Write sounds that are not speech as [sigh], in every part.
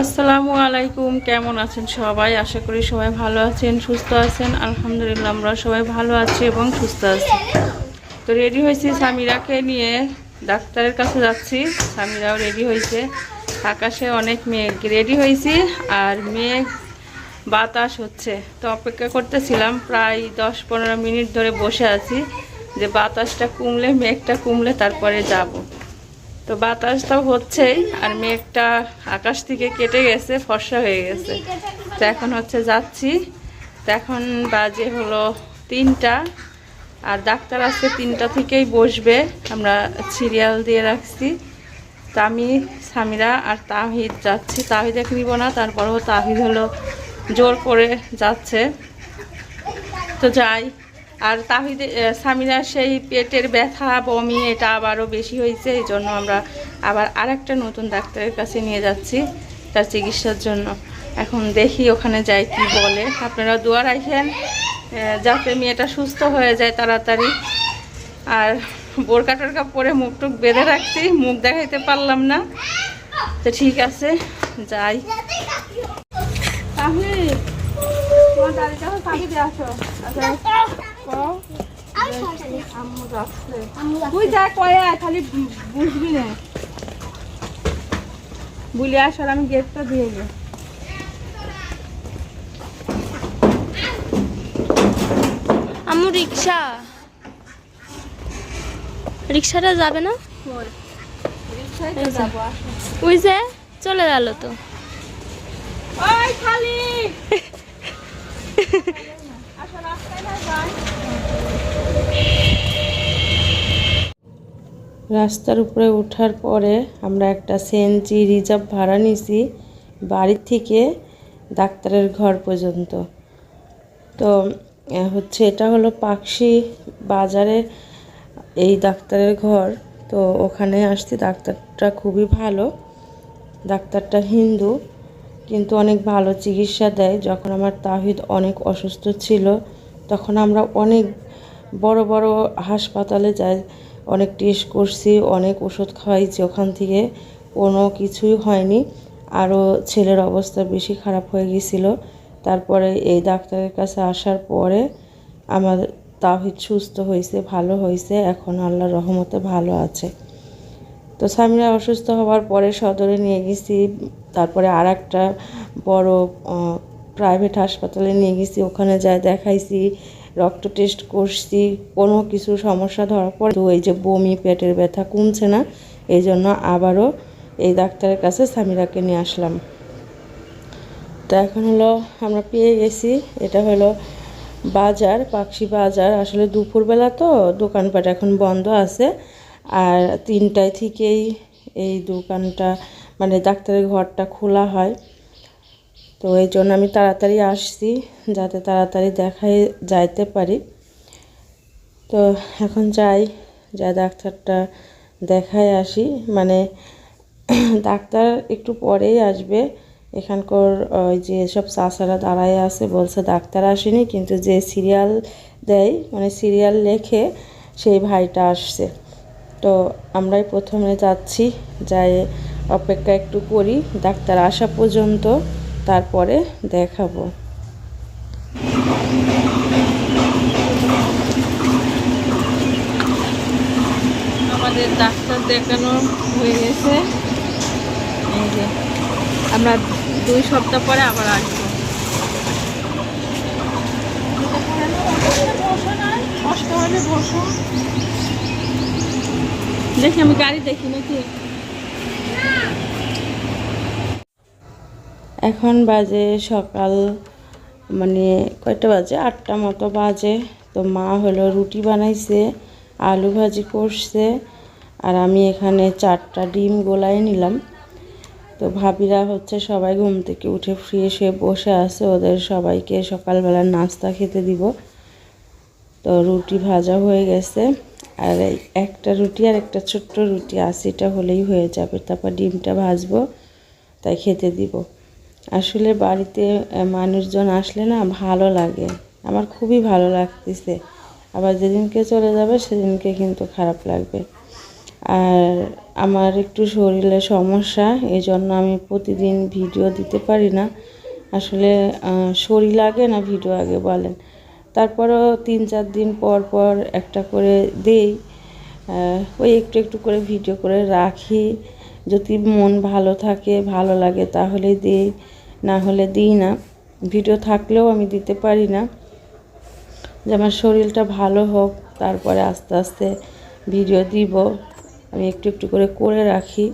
আসসালামু আলাইকুম, কেমন আছেন সবাই? আশা করি সবাই ভালো আছেন, সুস্থ আছেন। আলহামদুলিল্লাহ, আমরা সবাই ভালো আছি এবং সুস্থ আছি। তো রেডি হয়েছি সামিরাকে নিয়ে ডাক্তারের কাছে যাচ্ছি। সামিরাও রেডি হয়েছে। আকাশে অনেক মেঘ। রেডি হয়েছি আর মেঘ, বাতাস হচ্ছে। তো অপেক্ষা করতেছিলাম, প্রায় দশ পনেরো মিনিট ধরে বসে আছি যে বাতাসটা কমলে, মেঘটা কমলে তারপরে যাব। তো বাতাসটাও হচ্ছেই, আর মেঘটা আকাশ থেকে কেটে গেছে, ফর্সা হয়ে গেছে। তো এখন হচ্ছে যাচ্ছি। তো এখন বাজে হলো তিনটা, আর ডাক্তার আজকে তিনটা থেকেই বসবে। আমরা সিরিয়াল দিয়ে রাখছি। তো আমি, সামিরা আর তাহিদ যাচ্ছি। তাহিদ এক নিব না, তারপরেও তাহিদ হলো জোর করে যাচ্ছে। তো যাই আর তাহিদ সামিরা সেই পেটের ব্যথা, বমি, এটা আবারও বেশি হয়েছে, এই জন্য আমরা আবার আরেকটা নতুন ডাক্তারের কাছে নিয়ে যাচ্ছি তার চিকিৎসার জন্য। এখন দেখি ওখানে যাই কি বলে। আপনারা দোয়া রাখেন যাতে মেয়েটা সুস্থ হয়ে যায় তাড়াতাড়ি। আর বোরকা টোরকা পরে মুখ টুক বেঁধে রাখছি, মুখ দেখাইতে পারলাম না। তো ঠিক আছে, যাই। তাহলে তোমার পাখি আসো। আচ্ছা। তুই যা কয়ে খালি বুঝবি না। বলে আসার আমি গেটটা দিয়ে গে আম্মু রিক্সা। রিক্সাটা যাবে না। ওই যে চলে গেল তো। ওই খালি। [laughs] আসো রাস্তায় না যাই। রাস্তার উপরে ওঠার পরে আমরা একটা সিএনজি রিজার্ভ ভাড়া নিছি বাড়ির থেকে ডাক্তারের ঘর পর্যন্ত। তো হচ্ছে এটা হলো পাকশি বাজারে এই ডাক্তারের ঘর। তো, ওখানে আসছি ডাক্তারটা খুবই ভালো। ডাক্তারটা হিন্দু, কিন্তু অনেক ভালো চিকিৎসা দেয়। যখন আমার তাহিদ অনেক অসুস্থ ছিল, তখন আমরা অনেক বড় বড় হাসপাতালে যাই, অনেক টেস্ট করছি, অনেক ওষুধ খাওয়াইছি, ওখান থেকে কোনো কিছুই হয়নি। আরও ছেলের অবস্থা বেশি খারাপ হয়ে গিয়েছিল তারপরে এই ডাক্তারের কাছে আসার পরে আমার তাহিদ সুস্থ হয়েছে ভালো হয়েছে এখন আল্লাহর রহমতে ভালো আছে। তো স্বামীরা অসুস্থ হওয়ার পরে সদরে নিয়ে গেছি, তারপরে আর একটা বড় প্রাইভেট হাসপাতালে নিয়ে গেছি, ওখানে যাই দেখাইছি রক্ত টেস্ট করছি, কোনো কিছু সমস্যা ধরা পড়ে তো এই যে বমি, পেটের ব্যথা কমছে না, এই জন্য আবারও এই ডাক্তারের কাছে সামিরাকে নিয়ে আসলাম। তো এখন হলো আমরা পেয়ে গেছি, এটা হলো বাজার, পাকশি বাজার। আসলে দুপুরবেলা তো দোকানপাট এখন বন্ধ আছে, আর তিনটায় থেকেই এই দোকানটা মানে ডাক্তারের ঘরটা খোলা হয়। তো এই জন্য আমি তাড়াতাড়ি আসছি যাতে তাড়াতাড়ি দেখাই যাইতে পারি। তো এখন যাই, যা ডাক্তারটা দেখায় আসি। মানে [clears throat] ডাক্তার একটু পরেই আসবে। এখানকার ওই যে সব চাষারা দাঁড়ায় আছে, বলছে ডাক্তার আসেনি, কিন্তু যে সিরিয়াল দেয় মানে সিরিয়াল লেখে, সেই ভাইটা আসছে। তো আমরাই প্রথমে যাচ্ছি, যাই অপেক্ষা একটু করি। ডাক্তার আসা পর্যন্ত তারপরে দেখাবো। আমাদের ডাক্তার দেখানো হয়ে গেছে। এই যে, আমরা দুই সপ্তাহ পরে আবার আসব। দেখি আমি গাড়ি দেখি নাকি? এখন বাজে সকাল মানে কয়টা বাজে? আটটা মতো বাজে। তো মা হলো রুটি বানাইছে, আলু ভাজি করছে, আর আমি এখানে চারটা ডিম গোলায় নিলাম। তো ভাবিরা হচ্ছে সবাই ঘুম থেকে উঠে ফ্রেশ হয়ে বসে আছে, ওদের সবাইকে সকালবেলা নাস্তা খেতে দিব। তো রুটি ভাজা হয়ে গেছে, আর একটা রুটি আর একটা ছোট্ট রুটি আশিটা হলেই হয়ে যাবে। তারপর ডিমটা ভাজবো, তাই খেতে দিব। আসলে বাড়িতে মানুষজন আসলে না ভালো লাগে। আমার খুবই ভালো লাগতেছে। আবার যেদিনকে চলে যাবে সেদিনকে কিন্তু খারাপ লাগবে। আর আমার একটু শরীরে সমস্যা এই জন্য আমি প্রতিদিন ভিডিও দিতে পারি না। আসলে শরীর লাগে না ভিডিও আগে বলেন। তারপরেও তিন চার দিন পর পর একটা করে দেই। ওই একটু একটু করে ভিডিও করে রাখি। যদি মন ভালো থাকে ভালো লাগে তাহলে দিই না হলে দিই না। ভিডিও থাকলেও আমি দিতে পারি না। যে আমার শরীরটা ভালো হোক তারপরে আস্তে আস্তে ভিডিও দিব। আমি একটু একটু করে করে রাখি।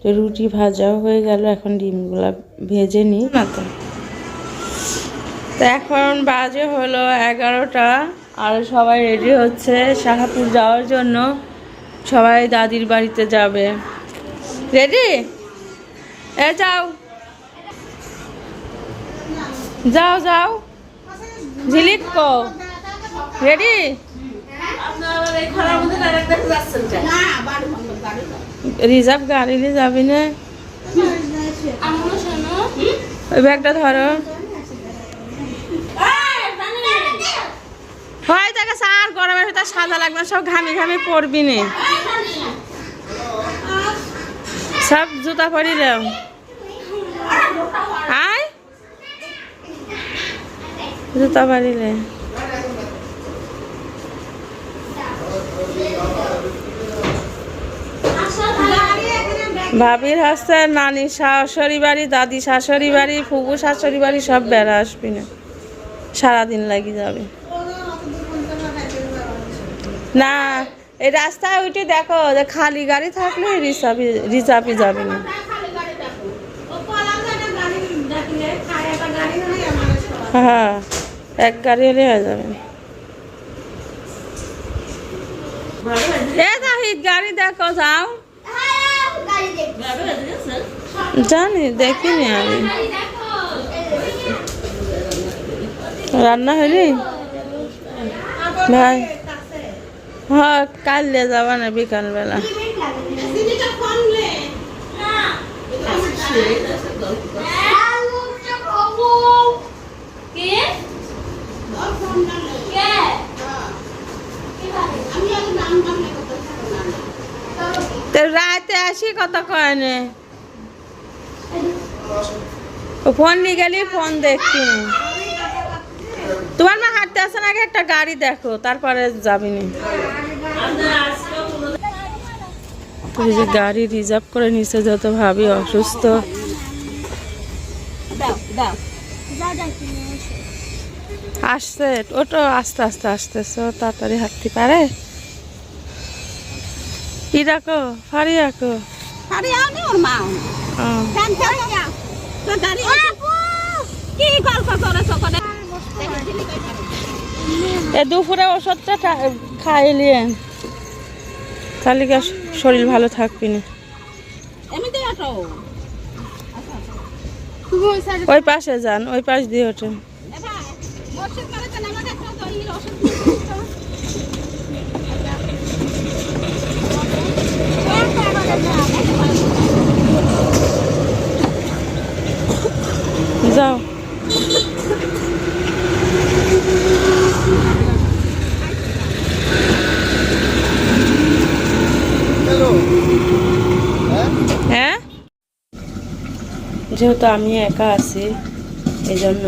তো রুটি ভাজাও হয়ে গেল এখন ডিমগুলো ভেজে নিই। না তো। তো এখন বাজে হলো এগারোটা আর সবাই রেডি হচ্ছে শাহাপুর যাওয়ার জন্য। সবাই দাদির বাড়িতে যাবে। রেডি এ, যাও। যাও যাও। ঝিলিক কো রেডি রিজার্ভ গাড়ি নিয়ে যাবি না? ওই ব্যাগটা ধরো। হয়, তাকে সার গরমের ভিতরে সাদা লাগবে, সব ঘামি ঘামি পড়বি নে। সব জুতা পরি দাও আয়। জুতা পারিলে ভাবির হচ্ছে নানি শাশুড়ি বাড়ি, দাদি শাশুড়ি বাড়ি, ফুবু শাশুড়ি বাড়ি, সব বেড়া আসবি না। সারাদিন লাগি যাবে। না এই রাস্তায় উঠে দেখো, যে খালি গাড়ি থাকলে রিসার্ভে যাবে না। হ্যাঁ এক গাড়ি হলে হয়ে যাবে। গাড়ি দেখো, যাও। জানি, দেখিনি আমি। রান্না হয়নি? ভাই। হ্যাঁ কাল দিয়ে যাবা না বিকালবেলা রাতে আসি কত কয়নে ফোন নিয়ে গেলি ফোন দেখতি না। তোমার মা হাঁটতে আসে না আগে একটা গাড়ি দেখো তারপরে যাবিনি। এই যে গাড়ি রিজার্ভ করে নিছে যত ভাবি অসুস্থ। আসছে ওটা আস্তে আস্তে আসতেছে তাড়াতাড়ি হাঁটতে পারে। কি গল্প করে এ দুপুরে ওষুধটা খাইলি তাহলে কি আর শরীর ভালো থাকবি না? ওই পাশে যান ওই পাশ দিয়ে ওঠেন ওষুধ করে তো নামা দেখো তো এই ওষুধ যাও হ্যাঁ যেহেতু আমি একা আছি এই জন্য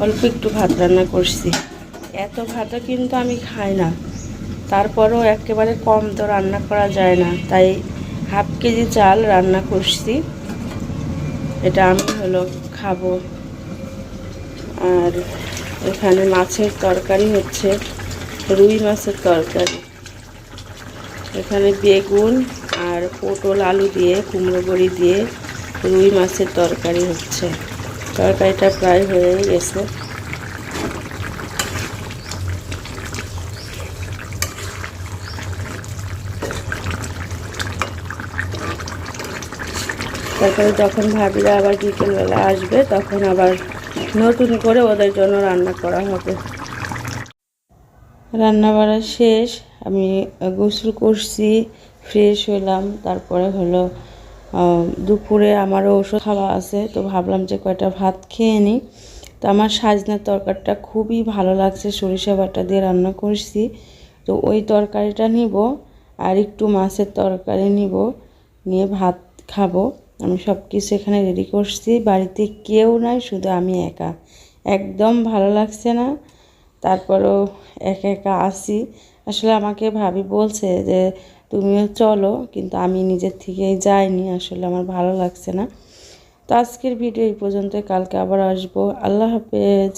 অল্প একটু ভাত রান্না করছি। এত ভাতও কিন্তু আমি খাই না। তারপরেও একেবারে কম তো রান্না করা যায় না। তাই হাফ কেজি চাল রান্না করছি। এটা আমি হলো খাব। আর এখানে মাছের তরকারি হচ্ছে, রুই মাছের তরকারি। এখানে বেগুন আর পটল আলু দিয়ে, কুমড়ো বড়ি দিয়ে রুই মাছের তরকারি হচ্ছে। তরকারিটা প্রায় হয়ে গেছে। তারপরে যখন ভাবিরা আবার বিকেলবেলা আসবে, তখন আবার নতুন করে ওদের জন্য রান্না করা হবে। রান্না বাড়া শেষ। আমি গোসল করছি, ফ্রেশ হলাম। তারপরে হলো দুপুরে আমারও ওষুধ খাওয়া আছে, তো ভাবলাম যে কয়টা ভাত খেয়ে নিই। তো আমার সাজনার তরকারিটা খুবই ভালো লাগছে, সরিষা বাটা দিয়ে রান্না করছি। তো ওই তরকারিটা নিব আর একটু মাছের তরকারি নিব, নিয়ে ভাত খাব। আমি সব কিছু এখানে রেডি করছি, বাড়িতে কেউ নাই, শুধু আমি একা। একদম ভালো লাগছে না, তারপরেও একা একা আসি আসলে আমাকে ভাবি বলছে যে তুমিও চলো, কিন্তু আমি নিজের থেকেই যাইনি, আসলে আমার ভালো লাগছে না। তো আজকের ভিডিও এই পর্যন্ত কালকে আবার আসব। আল্লাহ হাফেজ।